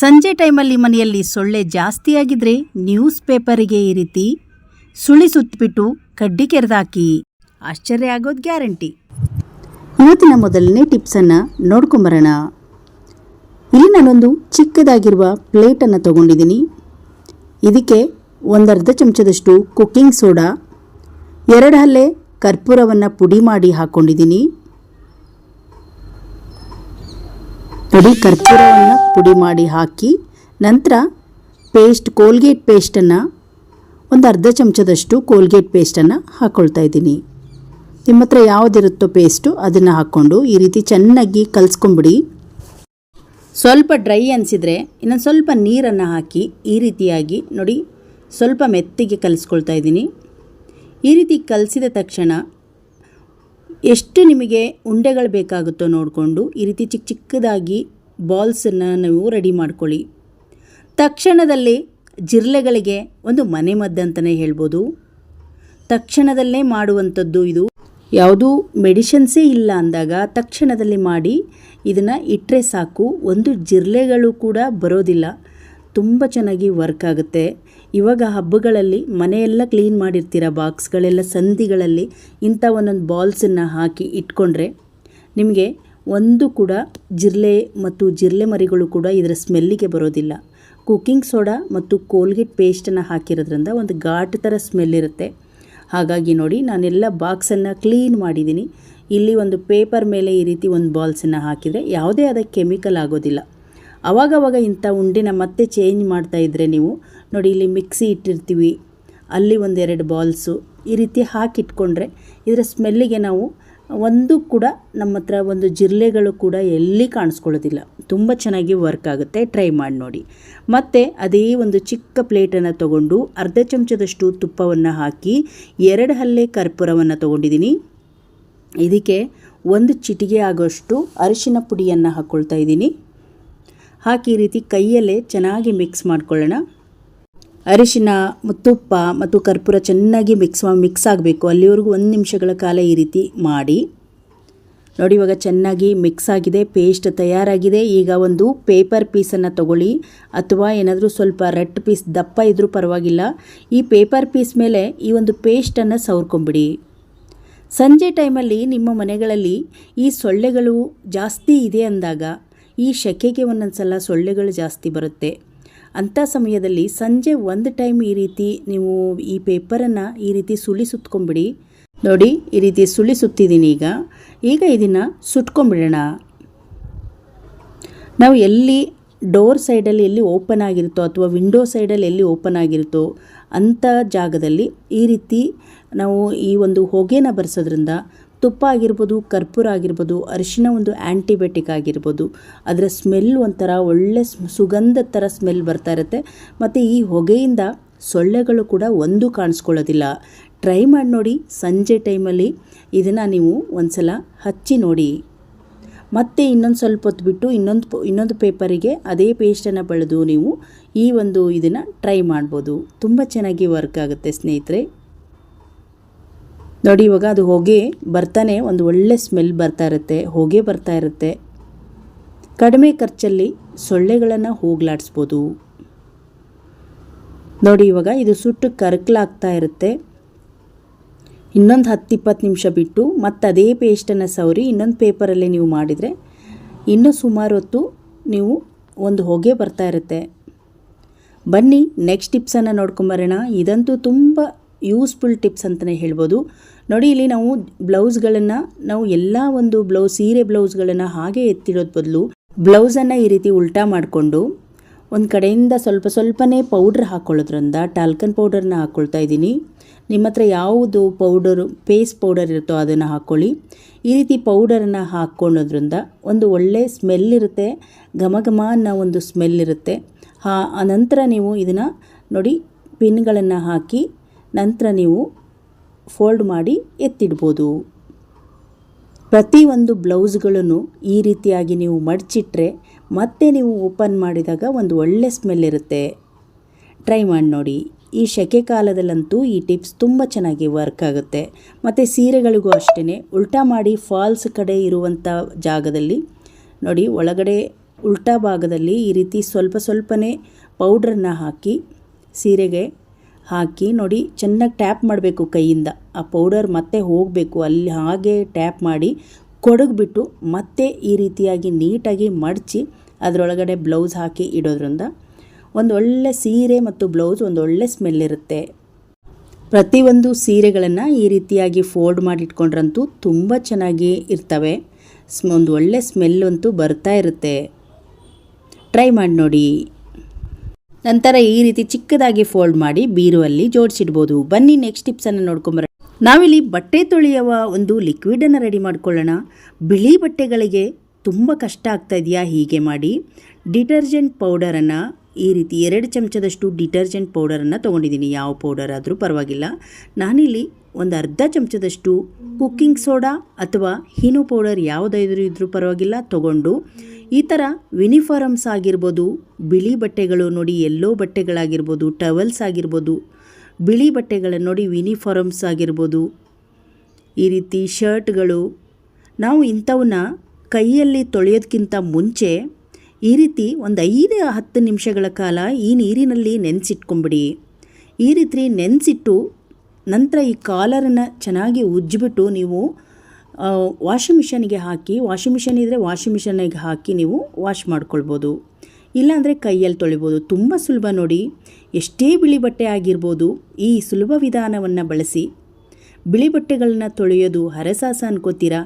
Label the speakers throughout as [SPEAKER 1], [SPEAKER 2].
[SPEAKER 1] ಸಂಜೆ ಟೈಮಲ್ಲಿ ಮನೆಯಲ್ಲಿ ಸೊಳ್ಳೆ ಜಾಸ್ತಿ ಆಗಿದ್ರೆ ನ್ಯೂಸ್ ಪೇಪರಿಗೆ ಈ ರೀತಿ ಸುಳಿ ಸುತ್ತಿಬಿಟ್ಟು ಕಡ್ಡಿ ಕೆರೆದಾಕಿ. ಆಶ್ಚರ್ಯ ಆಗೋದು ಗ್ಯಾರಂಟಿ. ಇವತ್ತಿನ ಮೊದಲನೇ ಟಿಪ್ಸನ್ನು ನೋಡ್ಕೊಂಬರೋಣ ಇಲ್ಲಿ ನಾನೊಂದು ಚಿಕ್ಕದಾಗಿರುವ ಪ್ಲೇಟನ್ನು ತಗೊಂಡಿದ್ದೀನಿ. ಇದಕ್ಕೆ ಒಂದರ್ಧ ಚಮಚದಷ್ಟು ಕುಕ್ಕಿಂಗ್ ಸೋಡಾ, ಎರಡು ಹಲ್ಲೆ ಕರ್ಪೂರವನ್ನು ಪುಡಿ ಮಾಡಿ ಹಾಕ್ಕೊಂಡಿದ್ದೀನಿ ನೋಡಿ ಕರ್ಪೂರವನ್ನು ಪುಡಿ ಮಾಡಿ ಹಾಕಿ ನಂತರ ಪೇಸ್ಟ್ ಕೋಲ್ಗೇಟ್ ಪೇಸ್ಟನ್ನು ಒಂದು ಅರ್ಧ ಚಮಚದಷ್ಟು ಕೋಲ್ಗೇಟ್ ಪೇಸ್ಟನ್ನು ಹಾಕ್ಕೊಳ್ತಾ ಇದ್ದೀನಿ. ನಿಮ್ಮ ಹತ್ರ ಯಾವುದಿರುತ್ತೋ ಪೇಸ್ಟು ಅದನ್ನು ಹಾಕ್ಕೊಂಡು ಈ ರೀತಿ ಚೆನ್ನಾಗಿ ಕಲಿಸ್ಕೊಂಬಿಡಿ ಸ್ವಲ್ಪ ಡ್ರೈ ಅನಿಸಿದರೆ ಇನ್ನೊಂದು ಸ್ವಲ್ಪ ನೀರನ್ನು ಹಾಕಿ ಈ ರೀತಿಯಾಗಿ ನೋಡಿ ಸ್ವಲ್ಪ ಮೆತ್ತಿಗೆ ಕಲಿಸ್ಕೊಳ್ತಾ ಇದ್ದೀನಿ. ಈ ರೀತಿ ಕಲಸಿದ ತಕ್ಷಣ ಎಷ್ಟು ನಿಮಗೆ ಉಂಡೆಗಳು ಬೇಕಾಗುತ್ತೋ ನೋಡಿಕೊಂಡು ಈ ರೀತಿ ಚಿಕ್ಕ ಚಿಕ್ಕದಾಗಿ ಬಾಲ್ಸನ್ನು ನೀವು ರೆಡಿ ಮಾಡ್ಕೊಳ್ಳಿ. ತಕ್ಷಣದಲ್ಲಿ ಜಿರ್ಲೆಗಳಿಗೆ ಒಂದು ಮನೆ ಮದ್ದಂತಲೇ ಹೇಳ್ಬೋದು. ತಕ್ಷಣದಲ್ಲೇ ಮಾಡುವಂಥದ್ದು ಇದು. ಯಾವುದೂ ಮೆಡಿಷನ್ಸೇ ಇಲ್ಲ ಅಂದಾಗ ತಕ್ಷಣದಲ್ಲಿ ಮಾಡಿ ಇದನ್ನು ಇಟ್ಟರೆ ಸಾಕು. ಒಂದು ಜಿರ್ಲೆಗಳು ಕೂಡ ಬರೋದಿಲ್ಲ. ತುಂಬ ಚೆನ್ನಾಗಿ ವರ್ಕ್ ಆಗುತ್ತೆ. ಇವಾಗ ಹಬ್ಬಗಳಲ್ಲಿ ಮನೆಯೆಲ್ಲ ಕ್ಲೀನ್ ಮಾಡಿರ್ತೀರ ಬಾಕ್ಸ್ಗಳೆಲ್ಲ ಸಂದಿಗಳಲ್ಲಿ ಇಂಥ ಒಂದೊಂದು ಬಾಲ್ಸನ್ನು ಹಾಕಿ ಇಟ್ಕೊಂಡ್ರೆ ನಿಮಗೆ ಒಂದು ಕೂಡ ಜಿರ್ಲೆ ಮತ್ತು ಜಿರ್ಲೆ ಮರಿಗಳು ಕೂಡ ಇದರ ಸ್ಮೆಲ್ಲಿಗೆ ಬರೋದಿಲ್ಲ. ಕುಕ್ಕಿಂಗ್ ಸೋಡಾ ಮತ್ತು ಕೋಲ್ಗೇಟ್ ಪೇಸ್ಟನ್ನು ಹಾಕಿರೋದ್ರಿಂದ ಒಂದು ಘಾಟ್ ಥರ ಸ್ಮೆಲ್ ಇರುತ್ತೆ. ಹಾಗಾಗಿ ನೋಡಿ, ನಾನೆಲ್ಲ ಬಾಕ್ಸನ್ನು ಕ್ಲೀನ್ ಮಾಡಿದ್ದೀನಿ ಇಲ್ಲಿ ಒಂದು ಪೇಪರ್ ಮೇಲೆ ಈ ರೀತಿ ಒಂದು ಬಾಲ್ಸನ್ನು ಹಾಕಿದರೆ ಯಾವುದೇ ಆದ ಕೆಮಿಕಲ್ ಆಗೋದಿಲ್ಲ. ಅವಾಗವಾಗ ಇಂಥ ಉಂಡೆನ ಮತ್ತೆ ಚೇಂಜ್ ಮಾಡ್ತಾ ಇದ್ದರೆ ನೀವು ನೋಡಿ, ಇಲ್ಲಿ ಮಿಕ್ಸಿ ಇಟ್ಟಿರ್ತೀವಿ. ಅಲ್ಲಿ ಒಂದೆರಡು ಬಾಲ್ಸು. ಈ ರೀತಿ ಹಾಕಿಟ್ಕೊಂಡ್ರೆ ಇದರ ಸ್ಮೆಲ್ಲಿಗೆ ನಾವು ಒಂದು ಕೂಡ ನಮ್ಮ ಹತ್ರ ಒಂದು ಜಿರ್ಲೆಗಳು ಕೂಡ ಎಲ್ಲಿ ಕಾಣಿಸ್ಕೊಳ್ಳೋದಿಲ್ಲ. ತುಂಬ ಚೆನ್ನಾಗಿ ವರ್ಕ್ ಆಗುತ್ತೆ. ಟ್ರೈ ಮಾಡಿ ನೋಡಿ. ಮತ್ತು ಅದೇ ಒಂದು ಚಿಕ್ಕ ಪ್ಲೇಟನ್ನು ತಗೊಂಡು ಅರ್ಧ ಚಮಚದಷ್ಟು ತುಪ್ಪವನ್ನು ಹಾಕಿ ಎರಡು ಹಲ್ಲೆ ಕರ್ಪೂರವನ್ನು ತೊಗೊಂಡಿದ್ದೀನಿ. ಇದಕ್ಕೆ ಒಂದು ಚಿಟಿಗೆ ಆಗೋಷ್ಟು ಅರಿಶಿನ ಪುಡಿಯನ್ನು ಹಾಕ್ಕೊಳ್ತಾ ಇದ್ದೀನಿ. ಹಾಕಿ ಈ ರೀತಿ ಕೈಯಲ್ಲೇ ಚೆನ್ನಾಗಿ ಮಿಕ್ಸ್ ಮಾಡ್ಕೊಳ್ಳೋಣ. ಅರಿಶಿನ, ತುಪ್ಪ ಮತ್ತು ಕರ್ಪೂರ ಚೆನ್ನಾಗಿ ಮಿಕ್ಸ್ ಮಿಕ್ಸ್ ಆಗಬೇಕು. ಅಲ್ಲಿವರೆಗೂ ಒಂದು ನಿಮಿಷಗಳ ಕಾಲ ಈ ರೀತಿ ಮಾಡಿ. ನೋಡಿ, ಇವಾಗ ಚೆನ್ನಾಗಿ ಮಿಕ್ಸ್ ಆಗಿದೆ ಪೇಸ್ಟ್ ತಯಾರಾಗಿದೆ. ಈಗ ಒಂದು ಪೇಪರ್ ಪೀಸನ್ನು ತಗೊಳ್ಳಿ. ಅಥವಾ ಏನಾದರೂ ಸ್ವಲ್ಪ ರೆಡ್ ಪೀಸ್ ದಪ್ಪ ಇದ್ದರೂ ಪರವಾಗಿಲ್ಲ. ಈ ಪೇಪರ್ ಪೀಸ್ ಮೇಲೆ ಈ ಒಂದು ಪೇಸ್ಟನ್ನು ಸವರ್ಕೊಂಬಿಡಿ ಸಂಜೆ ಟೈಮಲ್ಲಿ ನಿಮ್ಮ ಮನೆಗಳಲ್ಲಿ ಈ ಸೊಳ್ಳೆಗಳು ಜಾಸ್ತಿ ಇದೆ ಅಂದಾಗ ಈ ಶೆಕೆಗೆ ಒಂದೊಂದು ಸಲ ಸೊಳ್ಳೆಗಳು ಜಾಸ್ತಿ ಬರುತ್ತೆ. ಅಂಥ ಸಮಯದಲ್ಲಿ ಸಂಜೆ ಒಂದು ಟೈಮ್ ಈ ರೀತಿ ನೀವು ಈ ಪೇಪರನ್ನು ಈ ರೀತಿ ಸುಳಿ ಸುತ್ಕೊಂಬಿಡಿ ನೋಡಿ, ಈ ರೀತಿ ಸುಳಿ ಸುತ್ತಿದ್ದೀನಿ ಈಗ ಈಗ ಇದನ್ನು ಸುಟ್ಕೊಂಬಿಡೋಣ ನಾವು ಎಲ್ಲಿ ಡೋರ್ ಸೈಡಲ್ಲಿ ಎಲ್ಲಿ ಓಪನ್ ಆಗಿರುತ್ತೋ ಅಥವಾ ವಿಂಡೋ ಸೈಡಲ್ಲಿ ಎಲ್ಲಿ ಓಪನ್ ಆಗಿರುತ್ತೋ ಅಂಥ ಜಾಗದಲ್ಲಿ ಈ ರೀತಿ ನಾವು ಈ ಒಂದು ಹೊಗೆನ ಬರ್ಸೋದ್ರಿಂದ ತುಪ್ಪ ಆಗಿರ್ಬೋದು ಕರ್ಪೂರ ಆಗಿರ್ಬೋದು, ಅರಿಶಿನ ಒಂದು ಆ್ಯಂಟಿಬಯೋಟಿಕ್ ಆಗಿರ್ಬೋದು, ಅದರ ಸ್ಮೆಲ್ ಒಂಥರ ಒಳ್ಳೆ ಸುಗಂಧ ಥರ ಸ್ಮೆಲ್ ಬರ್ತಾ ಇರುತ್ತೆ. ಮತ್ತು ಈ ಹೊಗೆಯಿಂದ ಸೊಳ್ಳೆಗಳು ಕೂಡ ಒಂದು ಕಾಣಿಸ್ಕೊಳ್ಳೋದಿಲ್ಲ. ಟ್ರೈ ಮಾಡಿ ನೋಡಿ, ಸಂಜೆ ಟೈಮಲ್ಲಿ ಇದನ್ನು ನೀವು ಒಂದು ಸಲ ಹಚ್ಚಿ ನೋಡಿ. ಮತ್ತೆ ಇನ್ನೊಂದು ಸ್ವಲ್ಪ ಹೊತ್ತು ಬಿಟ್ಟು ಇನ್ನೊಂದು ಇನ್ನೊಂದು ಪೇಪರಿಗೆ ಅದೇ ಪೇಸ್ಟನ್ನು ಬೆಳೆದು ನೀವು ಈ ಒಂದು ಇದನ್ನು ಟ್ರೈ ಮಾಡ್ಬೋದು. ತುಂಬ ಚೆನ್ನಾಗಿ ವರ್ಕ್ ಆಗುತ್ತೆ ಸ್ನೇಹಿತರೆ. ನೋಡಿ, ಇವಾಗ ಅದು ಹೊಗೆ ಬರ್ತಾನೆ, ಒಂದು ಒಳ್ಳೆ ಸ್ಮೆಲ್ ಬರ್ತಾ ಇರುತ್ತೆ, ಹೊಗೆ ಬರ್ತಾ ಇರುತ್ತೆ. ಕಡಿಮೆ ಖರ್ಚಲ್ಲಿ ಸೊಳ್ಳೆಗಳನ್ನು ಹೋಗ್ಲಾಡಿಸ್ಬೋದು. ನೋಡಿ, ಇವಾಗ ಇದು ಸುಟ್ಟು ಕರ್ಕಲಾಗ್ತಾ ಇರುತ್ತೆ. ಇನ್ನೊಂದು ಹತ್ತು ಇಪ್ಪತ್ತು ನಿಮಿಷ ಬಿಟ್ಟು ಮತ್ತೆ ಅದೇ ಪೇಸ್ಟನ್ನು ಸವರಿ ಇನ್ನೊಂದು ಪೇಪರಲ್ಲಿ ನೀವು ಮಾಡಿದರೆ ಇನ್ನೂ ಸುಮಾರು ಹೊತ್ತು ನೀವು ಒಂದು ಹೊಗೆ ಬರ್ತಾ ಇರುತ್ತೆ. ಬನ್ನಿ ನೆಕ್ಸ್ಟ್ ಟಿಪ್ಸನ್ನು ನೋಡ್ಕೊಂಬರೋಣ ಇದಂತೂ ತುಂಬ ಯೂಸ್ಫುಲ್ ಟಿಪ್ಸ್ ಅಂತಲೇ ಹೇಳ್ಬೋದು. ನೋಡಿ, ಇಲ್ಲಿ ನಾವು ಬ್ಲೌಸ್ಗಳನ್ನು, ನಾವು ಎಲ್ಲ ಒಂದು ಬ್ಲೌಸ್, ಸೀರೆ ಬ್ಲೌಸ್ಗಳನ್ನು ಹಾಗೆ ಎತ್ತಿಡೋದು ಬದಲು ಬ್ಲೌಸನ್ನು ಈ ರೀತಿ ಉಲ್ಟಾ ಮಾಡಿಕೊಂಡು ಒಂದು ಕಡೆಯಿಂದ ಸ್ವಲ್ಪ ಸ್ವಲ್ಪನೇ ಪೌಡ್ರ್ ಹಾಕ್ಕೊಳ್ಳೋದ್ರಿಂದ ಟಾಲ್ಕನ್ ಪೌಡರ್ನ ಹಾಕ್ಕೊಳ್ತಾ ಇದ್ದೀನಿ. ನಿಮ್ಮ ಹತ್ರ ಯಾವುದು ಪೌಡರು, ಪೇಸ್ಟ್ ಪೌಡರ್ ಇರುತ್ತೋ ಅದನ್ನು ಹಾಕ್ಕೊಳ್ಳಿ ಈ ರೀತಿ ಪೌಡರನ್ನು ಹಾಕ್ಕೊಳ್ಳೋದ್ರಿಂದ ಒಂದು ಒಳ್ಳೆ ಸ್ಮೆಲ್ ಇರುತ್ತೆ ಘಮ ಘಮ ಅನ್ನೋ ಒಂದು ಸ್ಮೆಲ್ ಇರುತ್ತೆ. ಹಾ ನಂತರ ನೀವು ಇದನ್ನು ನೋಡಿ, ಪಿನ್ಗಳನ್ನು ಹಾಕಿ ನಂತರ ನೀವು ಫೋಲ್ಡ್ ಮಾಡಿ ಎತ್ತಿಡ್ಬೋದು. ಪ್ರತಿಯೊಂದು ಬ್ಲೌಸ್ಗಳನ್ನು ಈ ರೀತಿಯಾಗಿ ನೀವು ಮಡಚಿಟ್ರೆ ಮತ್ತೆ ನೀವು ಓಪನ್ ಮಾಡಿದಾಗ ಒಂದು ಒಳ್ಳೆ ಸ್ಮೆಲ್ ಇರುತ್ತೆ. ಟ್ರೈ ಮಾಡಿ ನೋಡಿ. ಈ ಸೆಕೆ ಕಾಲದಲ್ಲಂತೂ ಈ ಟಿಪ್ಸ್ ತುಂಬ ಚೆನ್ನಾಗಿ ವರ್ಕ್ ಆಗುತ್ತೆ. ಮತ್ತು ಸೀರೆಗಳಿಗೂ ಅಷ್ಟೇ ಉಲ್ಟಾ ಮಾಡಿ ಫಾಲ್ಸ್ ಕಡೆ ಇರುವಂಥ ಜಾಗದಲ್ಲಿ ನೋಡಿ, ಒಳಗಡೆ ಉಲ್ಟಾ ಭಾಗದಲ್ಲಿ ಈ ರೀತಿ ಸ್ವಲ್ಪ ಸ್ವಲ್ಪನೇ ಪೌಡ್ರನ್ನು ಹಾಕಿ ಸೀರೆಗೆ ಹಾಕಿ ನೋಡಿ, ಚೆನ್ನಾಗಿ ಟ್ಯಾಪ್ ಮಾಡಬೇಕು ಕೈಯಿಂದ. ಆ ಪೌಡರ್ ಮತ್ತೆ ಹೋಗಬೇಕು. ಅಲ್ಲಿ ಹಾಗೆ ಟ್ಯಾಪ್ ಮಾಡಿ ಕೊಡಗ್ಬಿಟ್ಟು ಮತ್ತೆ ಈ ರೀತಿಯಾಗಿ ನೀಟಾಗಿ ಮಡಚಿ ಅದರೊಳಗಡೆ ಬ್ಲೌಸ್ ಹಾಕಿ ಇಡೋದ್ರಿಂದ ಒಂದು ಒಳ್ಳೆ ಸೀರೆ ಮತ್ತು ಬ್ಲೌಸ್ ಒಂದು ಒಳ್ಳೆ ಸ್ಮೆಲ್ ಇರುತ್ತೆ. ಪ್ರತಿಯೊಂದು ಸೀರೆಗಳನ್ನು ಈ ರೀತಿಯಾಗಿ ಫೋಲ್ಡ್ ಮಾಡಿಟ್ಕೊಂಡ್ರಂತೂ ತುಂಬ ಚೆನ್ನಾಗಿ ಇರ್ತವೆ. ಒಂದು ಒಳ್ಳೆ ಸ್ಮೆಲ್ ಅಂತೂ ಬರ್ತಾ ಇರುತ್ತೆ. ಟ್ರೈ ಮಾಡಿ ನೋಡಿ. ನಂತರ ಈ ರೀತಿ ಚಿಕ್ಕದಾಗಿ ಫೋಲ್ಡ್ ಮಾಡಿ ಬೀರುವಲ್ಲಿ ಜೋಡಿಸಿಡ್ಬೋದು. ಬನ್ನಿ ನೆಕ್ಸ್ಟ್ ಟಿಪ್ಸನ್ನು ನೋಡ್ಕೊಂಬರೋಣ ನಾವಿಲ್ಲಿ ಬಟ್ಟೆ ತೊಳೆಯುವ ಒಂದು ಲಿಕ್ವಿಡನ್ನು ರೆಡಿ ಮಾಡ್ಕೊಳ್ಳೋಣ. ಬಿಳಿ ಬಟ್ಟೆಗಳಿಗೆ ತುಂಬ ಕಷ್ಟ ಆಗ್ತಾ ಇದೆಯಾ ಹೀಗೆ ಮಾಡಿ ಡಿಟರ್ಜೆಂಟ್ ಪೌಡರನ್ನು ಈ ರೀತಿ ಎರಡು ಚಮಚದಷ್ಟು ಡಿಟರ್ಜೆಂಟ್ ಪೌಡರನ್ನು ತೊಗೊಂಡಿದ್ದೀನಿ. ಯಾವ ಪೌಡರ್ ಆದರೂ ಪರವಾಗಿಲ್ಲ. ನಾನಿಲ್ಲಿ ಒಂದು ಅರ್ಧ ಚಮಚದಷ್ಟು ಕುಕ್ಕಿಂಗ್ ಸೋಡಾ ಅಥವಾ ಹೀನೋ ಪೌಡರ್ ಯಾವುದಾದ್ರೂ ಇದ್ದರೂ ಪರವಾಗಿಲ್ಲ. ತಗೊಂಡು ಈ ಥರ ಯೂನಿಫಾರಮ್ಸ್ ಆಗಿರ್ಬೋದು, ಬಿಳಿ ಬಟ್ಟೆಗಳು ನೋಡಿ ಎಲ್ಲೋ ಬಟ್ಟೆಗಳಾಗಿರ್ಬೋದು ಟವಲ್ಸ್ ಆಗಿರ್ಬೋದು, ಬಿಳಿ ಬಟ್ಟೆಗಳನ್ನು ನೋಡಿ ಯೂನಿಫಾರಮ್ಸ್ ಆಗಿರ್ಬೋದು. ಈ ರೀತಿ ಶರ್ಟ್ಗಳು ನಾವು ಇಂಥವನ್ನ ಕೈಯಲ್ಲಿ ತೊಳೆಯೋದಕ್ಕಿಂತ ಮುಂಚೆ ಈ ರೀತಿ ಒಂದು ಐದು ಹತ್ತು ನಿಮಿಷಗಳ ಕಾಲ ಈ ನೀರಿನಲ್ಲಿ ನೆನೆಸಿಟ್ಕೊಂಬಿಡಿ ಈ ರೀತಿ ನೆನೆಸಿಟ್ಟು ನಂತರ ಈ ಕಾಲರನ್ನು ಚೆನ್ನಾಗಿ ಉಜ್ಜಿಬಿಟ್ಟು ನೀವು ವಾಷಿಂಗ್ ಮಿಷನಿಗೆ ಹಾಕಿ ವಾಷಿಂಗ್ ಮಿಷನ್ ಇದ್ದರೆ ವಾಷಿಂಗ್ ಮಿಷನಿಗೆ ಹಾಕಿ ನೀವು ವಾಶ್ ಮಾಡ್ಕೊಳ್ಬೋದು. ಇಲ್ಲಾಂದರೆ ಕೈಯಲ್ಲಿ ತೊಳಿಬೋದು. ತುಂಬ ಸುಲಭ ನೋಡಿ. ಎಷ್ಟೇ ಬಿಳಿ ಬಟ್ಟೆ ಆಗಿರ್ಬೋದು, ಈ ಸುಲಭ ವಿಧಾನವನ್ನು ಬಳಸಿ. ಬಿಳಿ ಬಟ್ಟೆಗಳನ್ನ ತೊಳೆಯೋದು ಹರಸಾಸ ಅನ್ಕೋತೀರಾ?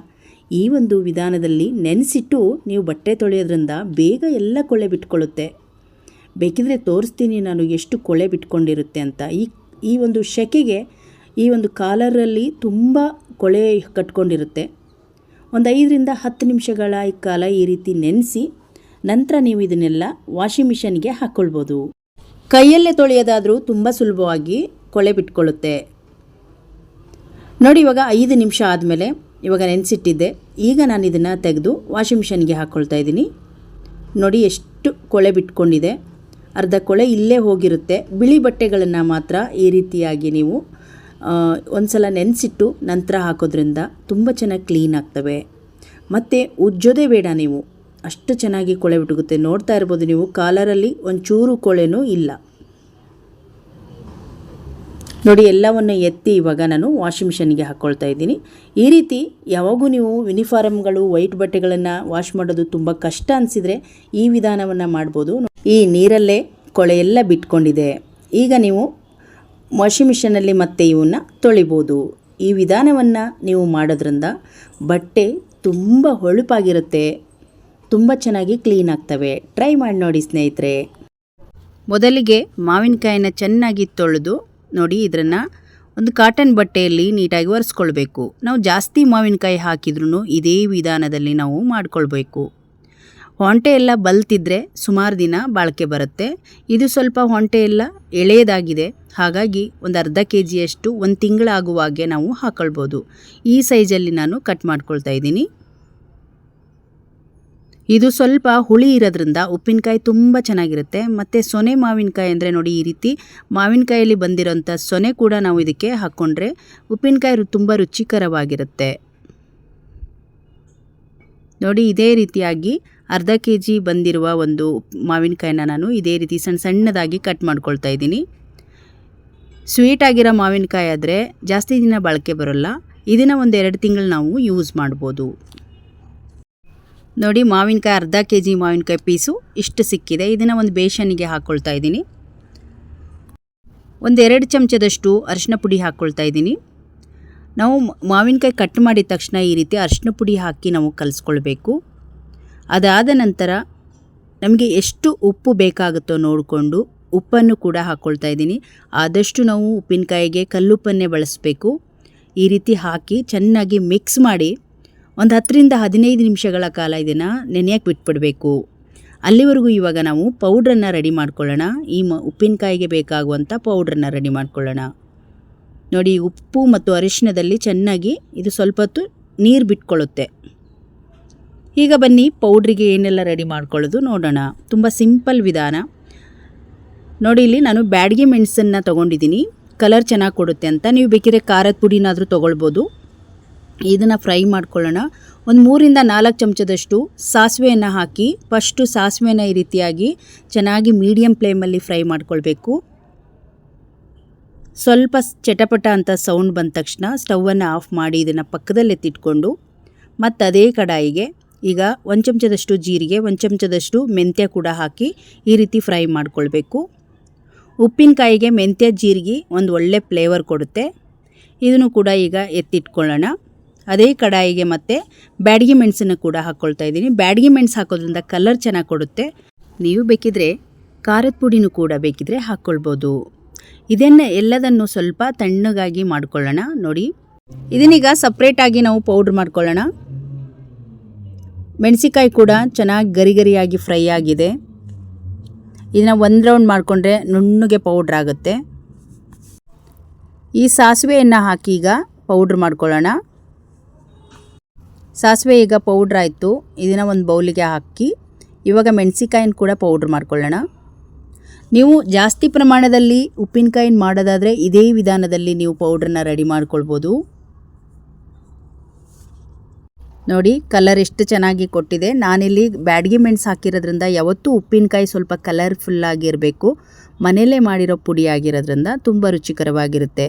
[SPEAKER 1] ಈ ಒಂದು ವಿಧಾನದಲ್ಲಿ ನೆನೆಸಿಟ್ಟು ನೀವು ಬಟ್ಟೆ ತೊಳೆಯೋದ್ರಿಂದ ಬೇಗ ಎಲ್ಲ ಕೊಳೆ ಬಿಟ್ಕೊಳ್ಳುತ್ತೆ. ಬೇಕಿದ್ರೆ ತೋರಿಸ್ತೀನಿ ನಾನು ಎಷ್ಟು ಕೊಳೆ ಬಿಟ್ಕೊಂಡಿರುತ್ತೆ ಅಂತ. ಈ ಈ ಒಂದು ಸೆಕೆಗೆ ಈ ಒಂದು ಕಾಲರಲ್ಲಿ ತುಂಬ ಕೊಳೆ ಕಟ್ಕೊಂಡಿರುತ್ತೆ. ಒಂದು ಐದರಿಂದ ಹತ್ತು ನಿಮಿಷಗಳ ಕಾಲ ಈ ರೀತಿ ನೆನೆಸಿ ನಂತರ ನೀವು ಇದನ್ನೆಲ್ಲ ವಾಷಿಂಗ್ ಮಿಷನ್ಗೆ ಹಾಕ್ಕೊಳ್ಬೋದು ಕೈಯಲ್ಲೇ ತೊಳೆಯೋದಾದರೂ ತುಂಬ ಸುಲಭವಾಗಿ ಕೊಳೆ ಬಿಟ್ಕೊಳ್ಳುತ್ತೆ. ನೋಡಿ ಇವಾಗ ಐದು ನಿಮಿಷ ಆದಮೇಲೆ ಇವಾಗ ನೆನೆಸಿಟ್ಟಿದ್ದೆ. ಈಗ ನಾನು ಇದನ್ನು ತೆಗೆದು ವಾಷಿಂಗ್ ಮಿಷನ್ಗೆ ಹಾಕ್ಕೊಳ್ತಾ ಇದ್ದೀನಿ. ನೋಡಿ ಎಷ್ಟು ಕೊಳೆ ಬಿಟ್ಕೊಂಡಿದೆ. ಅರ್ಧ ಕೊಳೆ ಇಲ್ಲೇ ಹೋಗಿರುತ್ತೆ. ಬಿಳಿ ಬಟ್ಟೆಗಳನ್ನು ಮಾತ್ರ ಈ ರೀತಿಯಾಗಿ ನೀವು ಒಂದು ಸಲ ನೆನೆಸಿಟ್ಟು ನಂತರ ಹಾಕೋದ್ರಿಂದ ತುಂಬ ಚೆನ್ನಾಗಿ ಕ್ಲೀನ್ ಆಗ್ತವೆ. ಮತ್ತು ಉಜ್ಜೋದೇ ಬೇಡ ನೀವು. ಅಷ್ಟು ಚೆನ್ನಾಗಿ ಕೊಳೆ ಬಿಟ್ಟುಗುತ್ತೆ ನೋಡ್ತಾ ಇರ್ಬೋದು ನೀವು, ಕಾಲರಲ್ಲಿ ಒಂಚೂರು ಕೊಳೆನೂ ಇಲ್ಲ. ನೋಡಿ, ಎಲ್ಲವನ್ನು ಎತ್ತಿ ಇವಾಗ ನಾನು ವಾಷಿಂಗ್ ಮಿಷನ್ಗೆ ಹಾಕ್ಕೊಳ್ತಾ ಇದ್ದೀನಿ. ಈ ರೀತಿ ಯಾವಾಗೂ ನೀವು ಯೂನಿಫಾರ್ಮ್ಗಳು ವೈಟ್ ಬಟ್ಟೆಗಳನ್ನು ವಾಶ್ ಮಾಡೋದು ತುಂಬ ಕಷ್ಟ ಅನಿಸಿದರೆ ಈ ವಿಧಾನವನ್ನು ಮಾಡ್ಬೋದು. ಈ ನೀರಲ್ಲೇ ಕೊಳೆಯೆಲ್ಲ ಬಿಟ್ಕೊಂಡಿದೆ. ಈಗ ನೀವು ವಾಷಿಂಗ್ ಮಿಷಿನಲ್ಲಿ ಮತ್ತೆ ಇವನ್ನ ತೊಳಿಬೋದು. ಈ ವಿಧಾನವನ್ನು ನೀವು ಮಾಡೋದ್ರಿಂದ ಬಟ್ಟೆ ತುಂಬ ಹೊಳಪಾಗಿರುತ್ತೆ. ತುಂಬ ಚೆನ್ನಾಗಿ ಕ್ಲೀನ್ ಆಗ್ತವೆ. ಟ್ರೈ ಮಾಡಿ ನೋಡಿ ಸ್ನೇಹಿತರೆ. ಮೊದಲಿಗೆ ಮಾವಿನಕಾಯಿನ ಚೆನ್ನಾಗಿ ತೊಳೆದು ನೋಡಿ ಇದನ್ನು ಒಂದು ಕಾಟನ್ ಬಟ್ಟೆಯಲ್ಲಿ ನೀಟಾಗಿ ಒರೆಸ್ಕೊಳ್ಬೇಕು. ನಾವು ಜಾಸ್ತಿ ಮಾವಿನಕಾಯಿ ಹಾಕಿದ್ರೂ ಇದೇ ವಿಧಾನದಲ್ಲಿ ನಾವು ಮಾಡ್ಕೊಳ್ಬೇಕು. ಹೊಂಟೆ ಎಲ್ಲ ಬಲ್ತಿದ್ರೆ ಸುಮಾರು ದಿನ ಬಾಳಿಕೆ ಬರುತ್ತೆ. ಇದು ಸ್ವಲ್ಪ ಹೊಂಟೆ ಎಲ್ಲ ಎಳೆಯದಾಗಿದೆ. ಹಾಗಾಗಿ ಒಂದು ಅರ್ಧ ಕೆ ಜಿಯಷ್ಟು ಒಂದು ತಿಂಗಳಾಗುವಾಗೆ ನಾವು ಹಾಕೊಳ್ಬೋದು. ಈ ಸೈಜಲ್ಲಿ ನಾನು ಕಟ್ ಮಾಡ್ಕೊಳ್ತಾ ಇದ್ದೀನಿ. ಇದು ಸ್ವಲ್ಪ ಹುಳಿ ಇರೋದ್ರಿಂದ ಉಪ್ಪಿನಕಾಯಿ ತುಂಬ ಚೆನ್ನಾಗಿರುತ್ತೆ. ಮತ್ತು ಸೊನೆ ಮಾವಿನಕಾಯಿ ಅಂದರೆ ನೋಡಿ ಈ ರೀತಿ ಮಾವಿನಕಾಯಲ್ಲಿ ಬಂದಿರೋಂಥ ಸೊನೆ ಕೂಡ ನಾವು ಇದಕ್ಕೆ ಹಾಕ್ಕೊಂಡ್ರೆ ಉಪ್ಪಿನಕಾಯಿ ತುಂಬ ರುಚಿಕರವಾಗಿರುತ್ತೆ. ನೋಡಿ ಇದೇ ರೀತಿಯಾಗಿ ಅರ್ಧ ಕೆ ಜಿ ಬಂದಿರುವ ಒಂದು ಮಾವಿನಕಾಯಿನ ನಾನು ಇದೇ ರೀತಿ ಸಣ್ಣ ಸಣ್ಣದಾಗಿ ಕಟ್ ಮಾಡ್ಕೊಳ್ತಾ ಇದ್ದೀನಿ. ಸ್ವೀಟ್ ಆಗಿರೋ ಮಾವಿನಕಾಯಿ ಆದರೆ ಜಾಸ್ತಿ ದಿನ ಬಾಳಿಕೆ ಬರೋಲ್ಲ. ಇದನ್ನು ಒಂದು ಎರಡು ತಿಂಗಳು ನಾವು ಯೂಸ್ ಮಾಡ್ಬೋದು. ನೋಡಿ ಮಾವಿನಕಾಯಿ ಅರ್ಧ ಕೆ ಜಿ ಮಾವಿನಕಾಯಿ ಪೀಸು ಇಷ್ಟು ಸಿಕ್ಕಿದೆ. ಇದನ್ನು ಒಂದು ಬೇಷನಿಗೆ ಹಾಕ್ಕೊಳ್ತಾ ಇದ್ದೀನಿ. ಒಂದು ಎರಡು ಚಮಚದಷ್ಟು ಅರಿಶಿನ ಪುಡಿ ಹಾಕ್ಕೊಳ್ತಾ ಇದ್ದೀನಿ. ನಾವು ಮಾವಿನಕಾಯಿ ಕಟ್ ಮಾಡಿದ ತಕ್ಷಣ ಈ ರೀತಿ ಅರಿಶಿನ ಪುಡಿ ಹಾಕಿ ನಾವು ಕಲಿಸ್ಕೊಳ್ಬೇಕು. ಅದಾದ ನಂತರ ನಮಗೆ ಎಷ್ಟು ಉಪ್ಪು ಬೇಕಾಗುತ್ತೋ ನೋಡಿಕೊಂಡು ಉಪ್ಪನ್ನು ಕೂಡ ಹಾಕ್ಕೊಳ್ತಾ ಇದ್ದೀನಿ. ಆದಷ್ಟು ನಾವು ಉಪ್ಪಿನಕಾಯಿಗೆ ಕಲ್ಲುಪ್ಪನ್ನೇ ಬಳಸಬೇಕು. ಈ ರೀತಿ ಹಾಕಿ ಚೆನ್ನಾಗಿ ಮಿಕ್ಸ್ ಮಾಡಿ ಒಂದು ಹತ್ತರಿಂದ ಹದಿನೈದು ನಿಮಿಷಗಳ ಕಾಲ ಇದನ್ನು ನೆನೆಯಕ್ಕೆ ಬಿಟ್ಬಿಡಬೇಕು. ಅಲ್ಲಿವರೆಗೂ ಇವಾಗ ನಾವು ಪೌಡ್ರನ್ನು ರೆಡಿ ಮಾಡ್ಕೊಳ್ಳೋಣ. ಈ ಮ ಉಪ್ಪಿನಕಾಯಿಗೆ ಬೇಕಾಗುವಂಥ ಪೌಡ್ರನ್ನು ರೆಡಿ ಮಾಡ್ಕೊಳ್ಳೋಣ. ನೋಡಿ ಉಪ್ಪು ಮತ್ತು ಅರಿಶಿಣದಲ್ಲಿ ಚೆನ್ನಾಗಿ ಇದು ಸ್ವಲ್ಪ ಹೊತ್ತು ನೀರು ಬಿಟ್ಕೊಳ್ಳುತ್ತೆ. ಈಗ ಬನ್ನಿ, ಪೌಡ್ರಿಗೆ ಏನೆಲ್ಲ ರೆಡಿ ಮಾಡ್ಕೊಳ್ಳೋದು ನೋಡೋಣ. ತುಂಬ ಸಿಂಪಲ್ ವಿಧಾನ. ನೋಡಿ, ಇಲ್ಲಿ ನಾನು ಬ್ಯಾಡ್ಗೆ ಮೆಣಸನ್ನು ತೊಗೊಂಡಿದ್ದೀನಿ. ಕಲರ್ ಚೆನ್ನಾಗಿ ಕೊಡುತ್ತೆ ಅಂತ. ನೀವು ಬೇಕಿದ್ರೆ ಖಾರದ ಪುಡಿನಾದರೂ ತೊಗೊಳ್ಬೋದು. ಇದನ್ನು ಫ್ರೈ ಮಾಡ್ಕೊಳ್ಳೋಣ. ಒಂದು ಮೂರಿಂದ ನಾಲ್ಕು ಚಮಚದಷ್ಟು ಸಾಸಿವೆಯನ್ನು ಹಾಕಿ, ಫಸ್ಟು ಸಾಸಿವೆನ ಈ ರೀತಿಯಾಗಿ ಚೆನ್ನಾಗಿ ಮೀಡಿಯಮ್ ಫ್ಲೇಮಲ್ಲಿ ಫ್ರೈ ಮಾಡ್ಕೊಳ್ಬೇಕು. ಸ್ವಲ್ಪ ಚಟಪಟ ಅಂತ ಸೌಂಡ್ ಬಂದ ತಕ್ಷಣ ಸ್ಟವನ್ನು ಆಫ್ ಮಾಡಿ ಇದನ್ನು ಪಕ್ಕದಲ್ಲೆತ್ತಿಟ್ಕೊಂಡು, ಮತ್ತು ಅದೇ ಕಡಾಯಿಗೆ ಈಗ ಒಂದು ಚಮಚದಷ್ಟು ಜೀರಿಗೆ, ಒಂದು ಚಮಚದಷ್ಟು ಮೆಂತ್ಯ ಕೂಡ ಹಾಕಿ ಈ ರೀತಿ ಫ್ರೈ ಮಾಡಿಕೊಳ್ಬೇಕು. ಉಪ್ಪಿನಕಾಯಿಗೆ ಮೆಂತ್ಯ, ಜೀರಿಗೆ ಒಂದು ಒಳ್ಳೆ ಫ್ಲೇವರ್ ಕೊಡುತ್ತೆ. ಇದನ್ನು ಕೂಡ ಈಗ ಎತ್ತಿಟ್ಕೊಳ್ಳೋಣ. ಅದೇ ಕಡಾಯಿಗೆ ಮತ್ತೆ ಬ್ಯಾಡಗಿ ಮೆಣಸನ್ನು ಕೂಡ ಹಾಕ್ಕೊಳ್ತಾ ಇದ್ದೀನಿ. ಬ್ಯಾಡಗಿ ಮೆಣಸು ಹಾಕೋದ್ರಿಂದ ಕಲರ್ ಚೆನ್ನಾಗಿ ಕೊಡುತ್ತೆ. ನೀವು ಬೇಕಿದ್ರೆ ಖಾರದ ಪುಡಿನೂ ಕೂಡ ಬೇಕಿದ್ರೆ ಹಾಕ್ಕೊಳ್ಬೋದು ಇದನ್ನು ಎಲ್ಲದನ್ನು ಸ್ವಲ್ಪ ತಣ್ಣಗಾಗಿ ಮಾಡ್ಕೊಳ್ಳೋಣ. ನೋಡಿ, ಇದನ್ನೀಗ ಸಪ್ರೇಟಾಗಿ ನಾವು ಪೌಡ್ರ್ ಮಾಡ್ಕೊಳ್ಳೋಣ. ಮೆಣಸಿಕಾಯಿ ಕೂಡ ಚೆನ್ನಾಗಿ ಗರಿ ಗರಿಯಾಗಿ ಫ್ರೈ ಆಗಿದೆ. ಇದನ್ನು ಒಂದು ರೌಂಡ್ ಮಾಡಿಕೊಂಡ್ರೆ ನುಣ್ಣಗೆ ಪೌಡ್ರ್ ಆಗುತ್ತೆ. ಈ ಸಾಸಿವೆಯನ್ನು ಹಾಕಿ ಈಗ ಪೌಡ್ರ್ ಮಾಡ್ಕೊಳ್ಳೋಣ. ಸಾಸಿವೆ ಈಗ ಪೌಡ್ರ್ ಆಯಿತು. ಇದನ್ನು ಒಂದು ಬೌಲಿಗೆ ಹಾಕಿ ಇವಾಗ ಮೆಣಸಿಕಾಯಿನ ಕೂಡ ಪೌಡ್ರ್ ಮಾಡ್ಕೊಳ್ಳೋಣ. ನೀವು ಜಾಸ್ತಿ ಪ್ರಮಾಣದಲ್ಲಿ ಉಪ್ಪಿನಕಾಯಿನ ಮಾಡೋದಾದರೆ ಇದೇ ವಿಧಾನದಲ್ಲಿ ನೀವು ಪೌಡ್ರನ್ನ ರೆಡಿ ಮಾಡ್ಕೊಳ್ಬೋದು. ನೋಡಿ ಕಲರ್ ಎಷ್ಟು ಚೆನ್ನಾಗಿ ಕೊಟ್ಟಿದೆ. ನಾನಿಲ್ಲಿ ಬ್ಯಾಡಗಿ ಮೆಣ್ಸು ಹಾಕಿರೋದ್ರಿಂದ ಯಾವತ್ತೂ ಉಪ್ಪಿನಕಾಯಿ ಸ್ವಲ್ಪ ಕಲರ್ಫುಲ್ಲಾಗಿರಬೇಕು ಮನೆಯಲ್ಲೇ ಮಾಡಿರೋ ಪುಡಿ ಆಗಿರೋದ್ರಿಂದ ತುಂಬ ರುಚಿಕರವಾಗಿರುತ್ತೆ.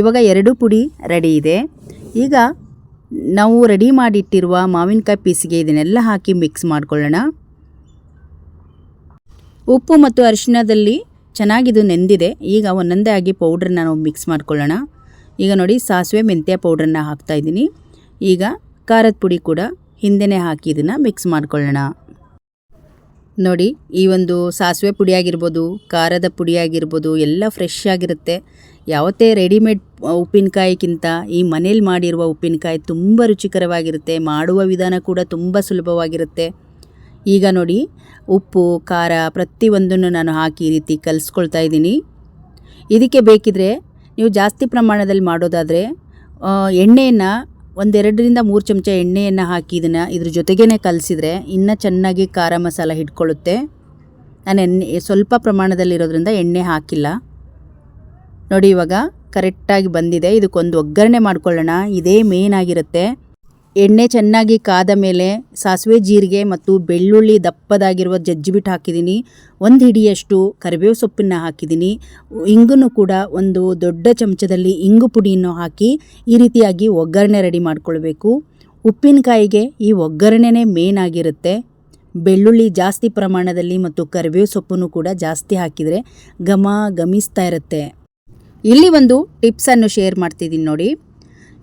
[SPEAKER 1] ಇವಾಗ ಎರಡು ಪುಡಿ ರೆಡಿ ಇದೆ. ಈಗ ನಾವು ರೆಡಿ ಮಾಡಿಟ್ಟಿರುವ ಮಾವಿನಕಾಯಿ ಪೀಸಿಗೆ ಇದನ್ನೆಲ್ಲ ಹಾಕಿ ಮಿಕ್ಸ್ ಮಾಡ್ಕೊಳ್ಳೋಣ. ಉಪ್ಪು ಮತ್ತು ಅರಿಶಿಣದಲ್ಲಿ ಚೆನ್ನಾಗಿದು ನೆಂದಿದೆ. ಈಗ ಒಂದೊಂದೇ ಆಗಿ ಪೌಡ್ರನ್ನ ನಾವು ಮಿಕ್ಸ್ ಮಾಡ್ಕೊಳ್ಳೋಣ. ಈಗ ನೋಡಿ, ಸಾಸಿವೆ ಮೆಂತ್ಯ ಪೌಡ್ರನ್ನ ಹಾಕ್ತಾಯಿದ್ದೀನಿ ಈಗ ಖಾರದ ಪುಡಿ ಕೂಡ ಹಿಂದೆನೇ ಹಾಕಿ ಇದನ್ನು ಮಿಕ್ಸ್ ಮಾಡ್ಕೊಳ್ಳೋಣ. ನೋಡಿ, ಈ ಒಂದು ಸಾಸಿವೆ ಪುಡಿ ಆಗಿರ್ಬೋದು, ಖಾರದ ಪುಡಿ ಆಗಿರ್ಬೋದು, ಎಲ್ಲ ಫ್ರೆಶ್ ಆಗಿರುತ್ತೆ. ಯಾವತ್ತೇ ರೆಡಿಮೇಡ್ ಉಪ್ಪಿನಕಾಯಿಗಿಂತ ಈ ಮನೇಲಿ ಮಾಡಿರುವ ಉಪ್ಪಿನಕಾಯಿ ತುಂಬ ರುಚಿಕರವಾಗಿರುತ್ತೆ, ಮಾಡುವ ವಿಧಾನ ಕೂಡ ತುಂಬ ಸುಲಭವಾಗಿರುತ್ತೆ. ಈಗ ನೋಡಿ, ಉಪ್ಪು, ಖಾರ ಪ್ರತಿಯೊಂದನ್ನು ನಾನು ಹಾಕಿ ಈ ರೀತಿ ಕಲಿಸ್ಕೊಳ್ತಾ ಇದ್ದೀನಿ. ಇದಕ್ಕೆ ಬೇಕಿದ್ರೆ, ನೀವು ಜಾಸ್ತಿ ಪ್ರಮಾಣದಲ್ಲಿ ಮಾಡೋದಾದರೆ ಎಣ್ಣೆಯನ್ನು ಒಂದೆರಡರಿಂದ ಮೂರು ಚಮಚ ಎಣ್ಣೆಯನ್ನು ಹಾಕಿ ಇದನ್ನು ಇದ್ರ ಜೊತೆಗೇ ಕಲಸಿದ್ರೆ ಇನ್ನೂ ಚೆನ್ನಾಗಿ ಖಾರ ಮಸಾಲ ಹಿಡ್ಕೊಳ್ಳುತ್ತೆ. ನಾನು ಎಣ್ಣೆ, ಸ್ವಲ್ಪ ಪ್ರಮಾಣದಲ್ಲಿರೋದ್ರಿಂದ ಎಣ್ಣೆ ಹಾಕಿಲ್ಲ. ನೋಡಿ ಇವಾಗ ಕರೆಕ್ಟಾಗಿ ಬಂದಿದೆ. ಇದಕ್ಕೊಂದು ಒಗ್ಗರಣೆ ಮಾಡ್ಕೊಳ್ಳೋಣ. ಇದೇ ಮೇನ್ ಆಗಿರುತ್ತೆ. ಎಣ್ಣೆ ಚೆನ್ನಾಗಿ ಕಾದ ಮೇಲೆ ಸಾಸಿವೆ ಜೀರಿಗೆ ಮತ್ತು ಬೆಳ್ಳುಳ್ಳಿ ದಪ್ಪದಾಗಿರುವ ಜಜ್ಜಿಬಿಟ್ಟು ಹಾಕಿದ್ದೀನಿ. ಒಂದು ಹಿಡಿಯಷ್ಟು ಕರಿಬೇವು ಸೊಪ್ಪನ್ನು ಹಾಕಿದ್ದೀನಿ. ಇಂಗನ್ನು ಕೂಡ ಒಂದು ದೊಡ್ಡ ಚಮಚದಲ್ಲಿ ಇಂಗು ಪುಡಿಯನ್ನು ಹಾಕಿ ಈ ರೀತಿಯಾಗಿ ಒಗ್ಗರಣೆ ರೆಡಿ ಮಾಡ್ಕೊಳ್ಬೇಕು. ಉಪ್ಪಿನಕಾಯಿಗೆ ಈ ಒಗ್ಗರಣೆನೇ ಮೇನ್ ಆಗಿರುತ್ತೆ. ಬೆಳ್ಳುಳ್ಳಿ ಜಾಸ್ತಿ ಪ್ರಮಾಣದಲ್ಲಿ ಮತ್ತು ಕರಿಬೇವು ಸೊಪ್ಪನ್ನು ಕೂಡ ಜಾಸ್ತಿ ಹಾಕಿದರೆ ಘಮ ಗಮಿಸ್ತಾ ಇರುತ್ತೆ. ಇಲ್ಲಿ ಒಂದು ಟಿಪ್ಸನ್ನು ಶೇರ್ ಮಾಡ್ತಿದ್ದೀನಿ ನೋಡಿ.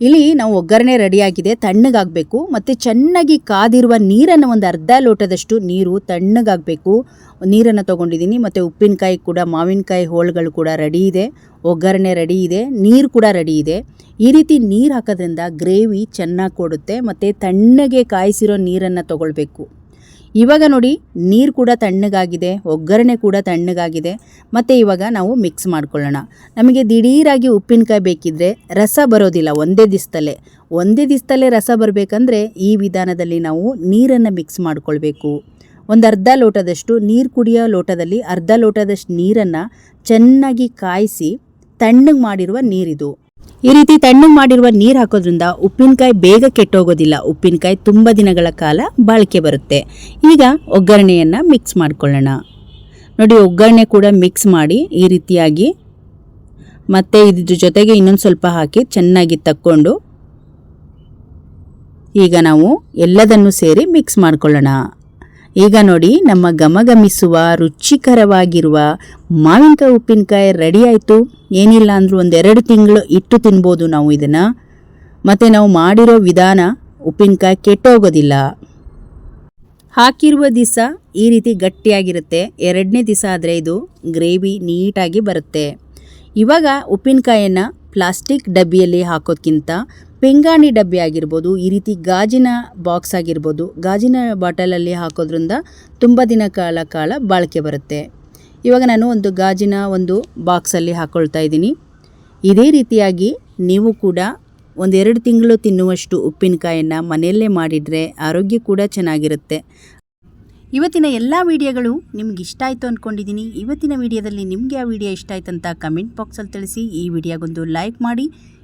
[SPEAKER 1] ಇಲ್ಲಿ ನಾವು ಒಗ್ಗರಣೆ ರೆಡಿಯಾಗಿದೆ, ತಣ್ಣಗಾಗಬೇಕು ಮತ್ತು ಚೆನ್ನಾಗಿ ಕಾದಿರುವ ನೀರನ್ನು ಒಂದು ಅರ್ಧ ಲೋಟದಷ್ಟು ನೀರು ತಣ್ಣಗಾಗಬೇಕು. ನೀರನ್ನು ತೊಗೊಂಡಿದ್ದೀನಿ ಮತ್ತು ಉಪ್ಪಿನಕಾಯಿ ಕೂಡ, ಮಾವಿನಕಾಯಿ ಹೋಳುಗಳು ಕೂಡ ರೆಡಿ ಇದೆ, ಒಗ್ಗರಣೆ ರೆಡಿ ಇದೆ, ನೀರು ಕೂಡ ರೆಡಿ ಇದೆ. ಈ ರೀತಿ ನೀರು ಹಾಕೋದ್ರಿಂದ ಗ್ರೇವಿ ಚೆನ್ನಾಗಿ ಕೊಡುತ್ತೆ ಮತ್ತು ತಣ್ಣಗೆ ಕಾಯಿಸಿರೋ ನೀರನ್ನು ತೊಗೊಳ್ಬೇಕು. ಇವಾಗ ನೋಡಿ, ನೀರು ಕೂಡ ತಣ್ಣಗಾಗಿದೆ, ಒಗ್ಗರಣೆ ಕೂಡ ತಣ್ಣಗಾಗಿದೆ. ಮತ್ತು ಇವಾಗ ನಾವು ಮಿಕ್ಸ್ ಮಾಡ್ಕೊಳ್ಳೋಣ. ನಮಗೆ ದಿಢೀರಾಗಿ ಉಪ್ಪಿನಕಾಯಿ ಬೇಕಿದ್ದರೆ ರಸ ಬರೋದಿಲ್ಲ, ಒಂದೇ ದಿವಸದಲ್ಲೇ ಒಂದೇ ದಿವಸದಲ್ಲೇ ರಸ ಬರಬೇಕಂದ್ರೆ ಈ ವಿಧಾನದಲ್ಲಿ ನಾವು ನೀರನ್ನು ಮಿಕ್ಸ್ ಮಾಡ್ಕೊಳ್ಬೇಕು. ಒಂದು ಅರ್ಧ ಲೋಟದಷ್ಟು ನೀರು ಕುಡಿಯೋ ಲೋಟದಲ್ಲಿ ಅರ್ಧ ಲೋಟದಷ್ಟು ನೀರನ್ನು ಚೆನ್ನಾಗಿ ಕಾಯಿಸಿ, ತಣ್ಣಗೆ ಮಾಡಿರುವ ನೀರಿದು. ಈ ರೀತಿ ತಣ್ಣು ಮಾಡಿರುವ ನೀರು ಹಾಕೋದ್ರಿಂದ ಉಪ್ಪಿನಕಾಯಿ ಬೇಗ ಕೆಟ್ಟೋಗೋದಿಲ್ಲ. ಉಪ್ಪಿನಕಾಯಿ ತುಂಬ ದಿನಗಳ ಕಾಲ ಬಾಳಿಕೆ ಬರುತ್ತೆ. ಈಗ ಒಗ್ಗರಣೆಯನ್ನು ಮಿಕ್ಸ್ ಮಾಡ್ಕೊಳ್ಳೋಣ. ನೋಡಿ, ಒಗ್ಗರಣೆ ಕೂಡ ಮಿಕ್ಸ್ ಮಾಡಿ ಈ ರೀತಿಯಾಗಿ ಮತ್ತು ಇದ್ರ ಜೊತೆಗೆ ಇನ್ನೊಂದು ಸ್ವಲ್ಪ ಹಾಕಿ ಚೆನ್ನಾಗಿ ತಕ್ಕೊಂಡು ಈಗ ನಾವು ಎಲ್ಲದನ್ನು ಸೇರಿ ಮಿಕ್ಸ್ ಮಾಡ್ಕೊಳ್ಳೋಣ. ಈಗ ನೋಡಿ ನಮ್ಮ ಗಮಗಮಿಸುವ ರುಚಿಕರವಾಗಿರುವ ಮಾವಿನಕಾಯಿ ಉಪ್ಪಿನಕಾಯಿ ರೆಡಿ ಆಯಿತು. ಏನಿಲ್ಲ ಅಂದರೂ ಒಂದೆರಡು ತಿಂಗಳು ಇಟ್ಟು ತಿನ್ಬೋದು ನಾವು ಇದನ್ನು. ಮತ್ತು ನಾವು ಮಾಡಿರೋ ವಿಧಾನ ಉಪ್ಪಿನಕಾಯಿ ಕೆಟ್ಟೋಗೋದಿಲ್ಲ. ಹಾಕಿರುವ ದಿವಸ ಈ ರೀತಿ ಗಟ್ಟಿಯಾಗಿರುತ್ತೆ. ಎರಡನೇ ದಿವಸ ಆದರೆ ಇದು ಗ್ರೇವಿ ನೀಟಾಗಿ ಬರುತ್ತೆ. ಇವಾಗ ಉಪ್ಪಿನಕಾಯನ್ನು ಪ್ಲಾಸ್ಟಿಕ್ ಡಬ್ಬಿಯಲ್ಲಿ ಹಾಕೋದ್ಕಿಂತ ಪಿಂಗಾಣಿ ಡಬ್ಬಿ ಆಗಿರ್ಬೋದು, ಈ ರೀತಿ ಗಾಜಿನ ಬಾಕ್ಸ್ ಆಗಿರ್ಬೋದು, ಗಾಜಿನ ಬಾಟಲಲ್ಲಿ ಹಾಕೋದ್ರಿಂದ ತುಂಬ ದಿನ ಕಾಲ ಕಾಲ ಬಾಳಿಕೆ ಬರುತ್ತೆ. ಇವಾಗ ನಾನು ಒಂದು ಗಾಜಿನ ಒಂದು ಬಾಕ್ಸಲ್ಲಿ ಹಾಕ್ಕೊಳ್ತಾ ಇದ್ದೀನಿ. ಇದೇ ರೀತಿಯಾಗಿ ನೀವು ಕೂಡ ಒಂದೆರಡು ತಿಂಗಳು ತಿನ್ನುವಷ್ಟು ಉಪ್ಪಿನಕಾಯನ್ನು ಮನೆಯಲ್ಲೇ ಮಾಡಿದರೆ ಆರೋಗ್ಯ ಕೂಡ ಚೆನ್ನಾಗಿರುತ್ತೆ. ಇವತ್ತಿನ ಎಲ್ಲ ವಿಡಿಯೋಗಳು ನಿಮ್ಗೆ ಇಷ್ಟ ಆಯಿತು ಅಂದ್ಕೊಂಡಿದ್ದೀನಿ ಇವತ್ತಿನ ವಿಡಿಯೋದಲ್ಲಿ ನಿಮಗೆ ಆ ವಿಡಿಯೋ ಇಷ್ಟ ಆಯ್ತು ಅಂತ ಕಮೆಂಟ್ ಬಾಕ್ಸಲ್ಲಿ ತಿಳಿಸಿ. ಈ ವಿಡಿಯೋಗೊಂದು ಲೈಕ್ ಮಾಡಿ.